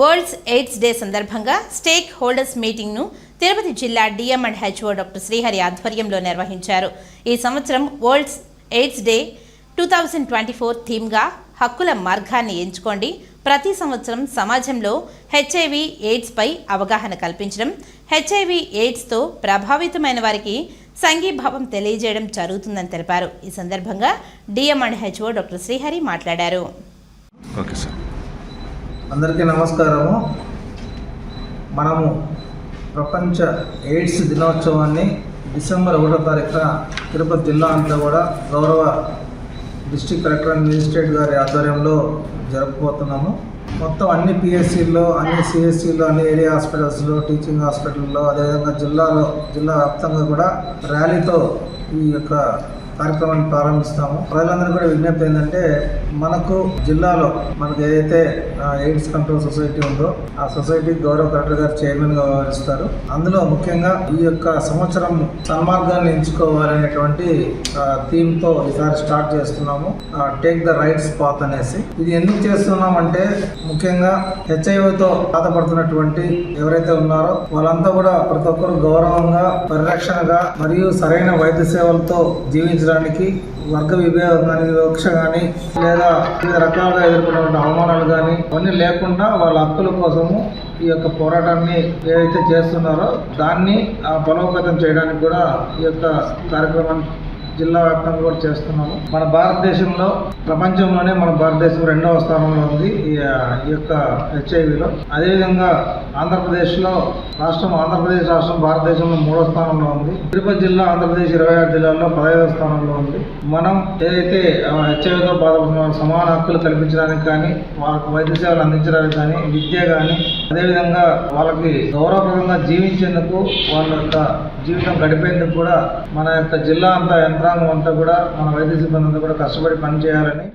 World's AIDS day సందర్భంగా stake holders మీటింగ్ను తిరుపతి జిల్లా DM and HO doctor Srihari ఆధ్వర్యంలో నిర్వహించారు. ఈ సంవత్సరం worlds AIDS day two thousand twenty four థీమ్గా హక్కుల మార్గాన్ని ఎంచుకోండి. ప్రతి సంవత్సరం సమాజంలో హెచ్ఐవి ఎయిడ్స్పై అవగాహన కల్పించడం హెచ్ఐవి ఎయిడ్స్తో ప్రభావితమైన వారికి సంఘీభావం తెలియజేయడం జరుగుతుందని తెలిపారు. ఈ సందర్భంగా DM and HO doctor Srihari మాట్లాడారు. Okay sir. అందరికీ నమస్కారము. మనము ప్రపంచ ఎయిడ్స్ దినోత్సవాన్ని డిసెంబర్ ఒకటో తారీఖున తిరుపతి జిల్లా అంతా కూడా గౌరవ డిస్టిక్ కలెక్టర్ అండ్ మేజిస్ట్రేట్ గారి ఆధ్వర్యంలో జరుపుకోతున్నాము మొత్తం అన్ని పిఎస్సీల్లో అన్ని సిఎస్సీలో అన్ని ఏరియా హాస్పిటల్స్లో టీచింగ్ హాస్పిటల్లో అదేవిధంగా జిల్లాలో జిల్లా వ్యాప్తంగా కూడా ర్యాలీతో ఈ యొక్క కార్యక్రమాన్ని ప్రారంభిస్తాము. ప్రజలందరూ కూడా విజ్ఞప్తి ఏంటంటే మనకు జిల్లాలో మనకు ఏదైతే ఎయిడ్స్ కంట్రోల్ సొసైటీ ఉందో ఆ సొసైటీ గౌరవ కలెక్టర్ గారు చైర్మన్గా వ్యవహరిస్తారు. అందులో ముఖ్యంగా ఈ యొక్క సంవత్సరం సన్మార్గాన్ని ఎంచుకోవాలనేటువంటి థీమ్తో ఈసారి స్టార్ట్ చేస్తున్నాము. టేక్ ద రైట్స్ పాత్ అనేసి. ఇది ఎందుకు చేస్తున్నామంటే ముఖ్యంగా హెచ్ఐవితో బాధపడుతున్నటువంటి ఎవరైతే ఉన్నారో వాళ్ళంతా కూడా ప్రతి ఒక్కరు గౌరవంగా పరిరక్షణగా మరియు సరైన వైద్య సేవలతో జీవించడానికి వర్గ విభేదాన్ని వివక్ష కానీ లేదా వివిధ రకాలుగా ఎదుర్కొన్నటువంటి అవమానాలు కానీ అవన్నీ లేకుండా వాళ్ళ హక్కుల కోసము ఈ యొక్క పోరాటాన్ని ఏదైతే చేస్తున్నారో దాన్ని ఆ, బలోపేతం చేయడానికి కూడా ఈ యొక్క కార్యక్రమాన్ని జిల్లా వ్యాప్తంగా కూడా చేస్తున్నాము. మన భారతదేశంలో ప్రపంచంలోనే మన భారతదేశం రెండవ స్థానంలో ఉంది ఈ ఈ యొక్క హెచ్ఐవిలో అదేవిధంగా ఆంధ్రప్రదేశ్లో రాష్ట్రం ఆంధ్రప్రదేశ్ రాష్ట్రం భారతదేశంలో మూడో స్థానంలో ఉంది. తిరుపతి జిల్లా ఆంధ్రప్రదేశ్ ఇరవై ఆరు జిల్లాల్లో పదహైదవ స్థానంలో ఉంది. మనం ఏదైతే హెచ్ఐవితో బాధపడుతున్న సమాన హక్కులు కల్పించడానికి కానీ వాళ్ళకు వైద్య సేవలు అందించడానికి కానీ విద్య కానీ అదేవిధంగా వాళ్ళకి గౌరవప్రదంగా జీవించేందుకు వాళ్ళ యొక్క జీవితం గడిపేందుకు కూడా మన యొక్క జిల్లా అంతా యంత్రాంగం అంతా కూడా మన వైద్య సిబ్బంది అంతా కూడా కష్టపడి పనిచేయాలని